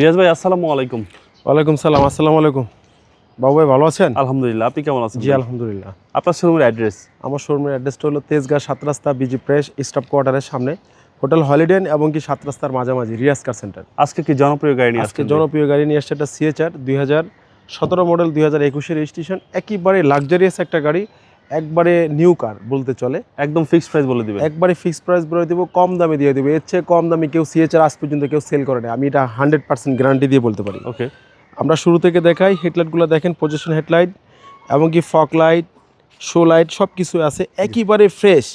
রিয়াজ ভাই আসসালামু আলাইকুম। ওয়ালাইকুম সালাম আসসালামু আলাইকুম। বাবু ভাই ভালো আছেন? আলহামদুলিল্লাহ আপনি কেমন আছেন? জি আলহামদুলিল্লাহ। আপনার শোরুমের অ্যাড্রেস আমার শোরুমের অ্যাড্রেসটা হলো তেজগাঁ সাত রাস্তা বিজি প্রেস স্টাফ কোয়ার্টারের সামনে। হোটেল হলিডেন এবং কি সাত রাস্তার মাঝামাঝি রিয়াজ কার সেন্টার আজকে কি জনপ্রিয় গাড়ি নিয়ে আজকে জনপ্রিয় গাড়ি নিয়ে আসছে একটা সিএচআর দুই হাজার সতেরো মডেল দুই হাজার একুশের রেজিস্ট্রেশন একেবারে লাক্সারিয়াস একটা গাড়ি। একবারে নিউ কার বলতে চলে। একদম ফিক্সড প্রাইস বলে দিবেন। একবারে ফিক্সড প্রাইস বলে দেবো কম দামে দিয়ে দেবো। এর চেয়ে কম দামে কেউ সিএচআর আজ পর্যন্ত কেউ সেল করে না আমি এটা হান্ড্রেড পার্সেন্ট গ্যারান্টি দিয়ে বলতে পারি। ওকে আমরা শুরু থেকে দেখাই হেডলাইটগুলো দেখেন পজিশন হেডলাইট এমনকি ফক লাইট শো লাইট সব কিছু আছে। একেবারে ফ্রেশ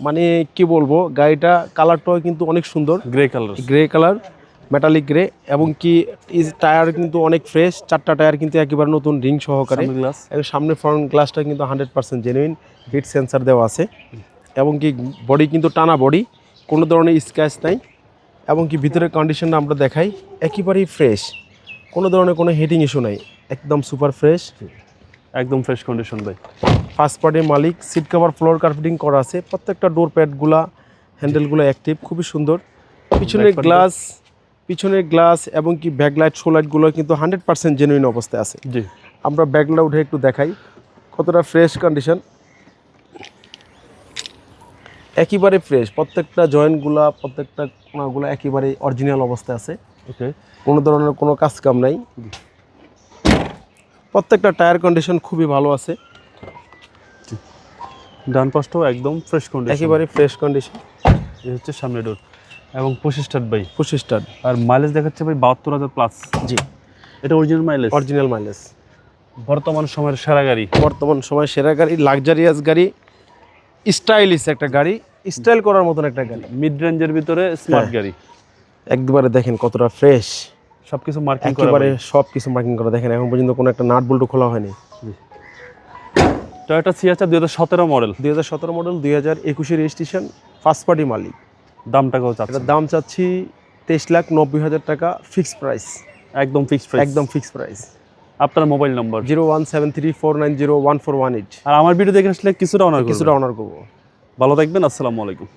মানে কি বলব গাড়িটা কালারটাও কিন্তু অনেক সুন্দর। Grey colour grey colour metallic grey এবং কি টায়ার কিন্তু অনেক ফ্রেশ চারটা টায়ার কিন্তু একেবারে নতুন রিং সহকারে। গ্লাস এবং সামনে ফ্রন্ট গ্লাসটা কিন্তু hundred percent genuine heat sensor দেওয়া আছে। এবং কি বডি কিন্তু টানা বডি কোনো ধরনের স্ক্র্যাচ নাই। এবং কি ভিতরের কন্ডিশনটা আমরা দেখাই একেবারেই ফ্রেশ কোনো ধরনের কোনো হিটিং ইস্যু নাই একদম সুপার ফ্রেশ একদম ফ্রেশ কন্ডিশন ভাই। ফার্স্ট পার্টির মালিক সিট কভার ফ্লোর কার্পেটিং করা আছে। প্রত্যেকটা ডোর প্যাডগুলা হ্যান্ডেলগুলো অ্যাক্টিভ খুবই সুন্দর। পিছনের গ্লাস পিছনের গ্লাস এবং কি ব্যাকলাইট শো লাইটগুলো কিন্তু হান্ড্রেড পার্সেন্ট জেনুইন অবস্থায় আছে। জি। আমরা ব্যাগগুলো উঠে একটু দেখাই। কতটা ফ্রেশ কন্ডিশন একেবারে ফ্রেশ প্রত্যেকটা জয়েন্টগুলা প্রত্যেকটা কোনাগুলো একেবারে অরিজিনাল অবস্থায় আছে। ওকে। কোনো ধরনের কোনো কাজ কাম নাই প্রত্যেকটা টায়ার কন্ডিশন খুবই ভালো আছে। ডান পাশটাও একদম ফ্রেশ কন্ডিশন একেবারে ফ্রেশ কন্ডিশন এই হচ্ছে সামনে ডোর এবং পঁচিশ স্টার্ট ভাই। পঁচিশ স্টার। আর মাইলেজ দেখাচ্ছে ভাই বাহাত্তর হাজার প্লাস জি। এটা অরিজিনাল মাইলেজ অরিজিনাল মাইলেজ বর্তমান সময়ের সেরা গাড়ি। বর্তমান সময় সেরা গাড়ি লাক্সারিয়াস গাড়ি স্টাইলিশ একটা গাড়ি স্টাইল করার মতন একটা গাড়ি। মিড রেঞ্জের ভিতরে স্মার্ট হ্যাঁ। গাড়ি। একবারে দেখেন কতটা ফ্রেশ সব কিছু মার্কিং করা একেবারে সব কিছু মার্কিং করা। দেখেন এখন পর্যন্ত কোনো একটা নাট বল্টু খোলা হয়নি। টয়োটা সিএচআর দুই হাজার সতেরো মডেল দুই হাজার সতেরো মডেল দুই হাজার একুশে রেজিস্ট্রেশন ফার্স্ট পার্টি মালিক। দামটা কত চাচ্ছে দাম চাচ্ছি তেইশ লাখ নব্বই হাজার টাকা ফিক্সড প্রাইস একদম ফিক্সড প্রাইস একদম ফিক্সড প্রাইস আপনার mobile number? Zero one seven three four nine zero one four one eight. আর আমার ভিডিও দেখে আসলে কিছুটা অনার কিছুটা অনার করব। ভালো থাকবেন আসসালামু আলাইকুম।